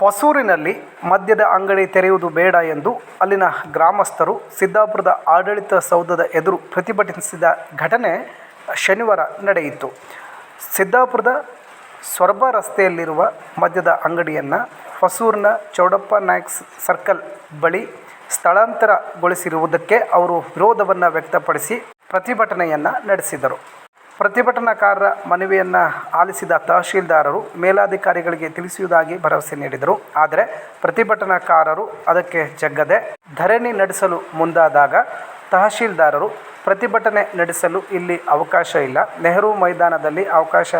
ಹೊಸೂರಿನಲ್ಲಿ ಮದ್ಯದ ಅಂಗಡಿ ತೆರೆಯುವುದು ಬೇಡ ಎಂದು ಅಲ್ಲಿನ ಗ್ರಾಮಸ್ಥರು ಸಿದ್ದಾಪುರದ ಆಡಳಿತ ಸೌಧದ ಎದುರು ಪ್ರತಿಭಟಿಸಿದ ಘಟನೆ ಶನಿವಾರ ನಡೆಯಿತು. ಸಿದ್ದಾಪುರದ ಸೊರಬ ರಸ್ತೆಯಲ್ಲಿರುವ ಮದ್ಯದ ಅಂಗಡಿಯನ್ನು ಹೊಸೂರಿನ ಚೌಡಪ್ಪ ನಾಯ್ಕ್ಸ್ ಸರ್ಕಲ್ ಬಳಿ ಸ್ಥಳಾಂತರಗೊಳಿಸಿರುವುದಕ್ಕೆ ಅವರು ವಿರೋಧವನ್ನು ವ್ಯಕ್ತಪಡಿಸಿ ಪ್ರತಿಭಟನೆಯನ್ನು ನಡೆಸಿದರು. ಪ್ರತಿಭಟನಾಕಾರರ ಮನವಿಯನ್ನು ಆಲಿಸಿದ ತಹಶೀಲ್ದಾರರು ಮೇಲಾಧಿಕಾರಿಗಳಿಗೆ ತಿಳಿಸುವುದಾಗಿ ಭರವಸೆ ನೀಡಿದರು. ಆದರೆ ಪ್ರತಿಭಟನಾಕಾರರು ಅದಕ್ಕೆ ಜಗ್ಗದೆ ಧರಣಿ ನಡೆಸಲು ಮುಂದಾದಾಗ ತಹಶೀಲ್ದಾರರು ಪ್ರತಿಭಟನೆ ನಡೆಸಲು ಇಲ್ಲಿ ಅವಕಾಶ ಇಲ್ಲ. ನೆಹರು ಮೈದಾನದಲ್ಲಿ ಅವಕಾಶ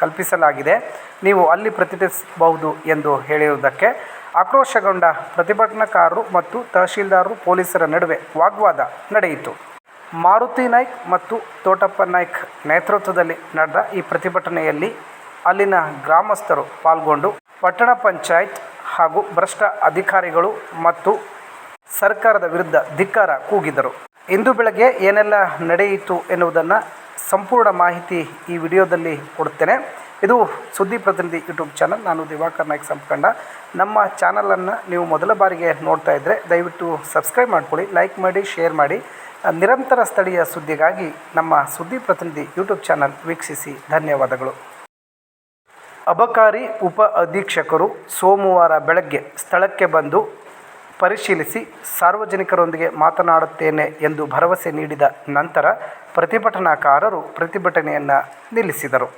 ಕಲ್ಪಿಸಲಾಗಿದೆ. ನೀವು ಅಲ್ಲಿ ಪ್ರತಿಭಟಿಸಬಹುದು ಎಂದು ಹೇಳಿರುವುದಕ್ಕೆ ಆಕ್ರೋಶಗೊಂಡ ಪ್ರತಿಭಟನಾಕಾರರು ಮತ್ತು ತಹಶೀಲ್ದಾರರು ಪೊಲೀಸರ ನಡುವೆ ವಾಗ್ವಾದ ನಡೆಯಿತು. ಮಾರುತಿ ನಾಯ್ಕ್ ಮತ್ತು ತೋಟಪ್ಪ ನಾಯ್ಕ್ ನೇತೃತ್ವದಲ್ಲಿ ನಡೆದ ಈ ಪ್ರತಿಭಟನೆಯಲ್ಲಿ ಅಲ್ಲಿನ ಗ್ರಾಮಸ್ಥರು ಪಾಲ್ಗೊಂಡು ಪಟ್ಟಣ ಪಂಚಾಯತ್ ಹಾಗೂ ಭ್ರಷ್ಟ ಅಧಿಕಾರಿಗಳು ಮತ್ತು ಸರ್ಕಾರದ ವಿರುದ್ಧ ಧಿಕ್ಕಾರ ಕೂಗಿದರು. ಇಂದು ಬೆಳಗ್ಗೆ ಏನೆಲ್ಲ ನಡೆಯಿತು ಎನ್ನುವುದನ್ನು ಸಂಪೂರ್ಣ ಮಾಹಿತಿ ಈ ವಿಡಿಯೋದಲ್ಲಿ ಕೊಡುತ್ತೇನೆ. ಇದು ಸುದ್ದಿ ಪ್ರತಿನಿಧಿ ಯೂಟ್ಯೂಬ್ ಚಾನಲ್. ನಾನು ದಿವಾಕರ್ ನಾಯ್ಕ್ ಸಂಪಕಂಡ. ನಮ್ಮ ಚಾನಲನ್ನು ನೀವು ಮೊದಲ ಬಾರಿಗೆ ನೋಡ್ತಾ ಇದ್ದರೆ ದಯವಿಟ್ಟು ಸಬ್ಸ್ಕ್ರೈಬ್ ಮಾಡ್ಕೊಳ್ಳಿ, ಲೈಕ್ ಮಾಡಿ, ಶೇರ್ ಮಾಡಿ. ನಿರಂತರ ಸ್ಥಳೀಯ ಸುದ್ದಿಗಾಗಿ ನಮ್ಮ ಸುದ್ದಿ ಪ್ರತಿನಿಧಿ ಯೂಟ್ಯೂಬ್ ಚಾನಲ್ ವೀಕ್ಷಿಸಿ. ಧನ್ಯವಾದಗಳು. ಅಬಕಾರಿ ಉಪ ಅಧೀಕ್ಷಕರು ಸೋಮವಾರ ಬೆಳಗ್ಗೆ ಸ್ಥಳಕ್ಕೆ ಬಂದು ಪರಿಶೀಲಿಸಿ ಸಾರ್ವಜನಿಕರೊಂದಿಗೆ ಮಾತನಾಡುತ್ತೇನೆ ಎಂದು ಭರವಸೆ ನೀಡಿದ ನಂತರ ಪ್ರತಿಭಟನಾಕಾರರು ಪ್ರತಿಭಟನೆಯನ್ನು ನಿಲ್ಲಿಸಿದರು.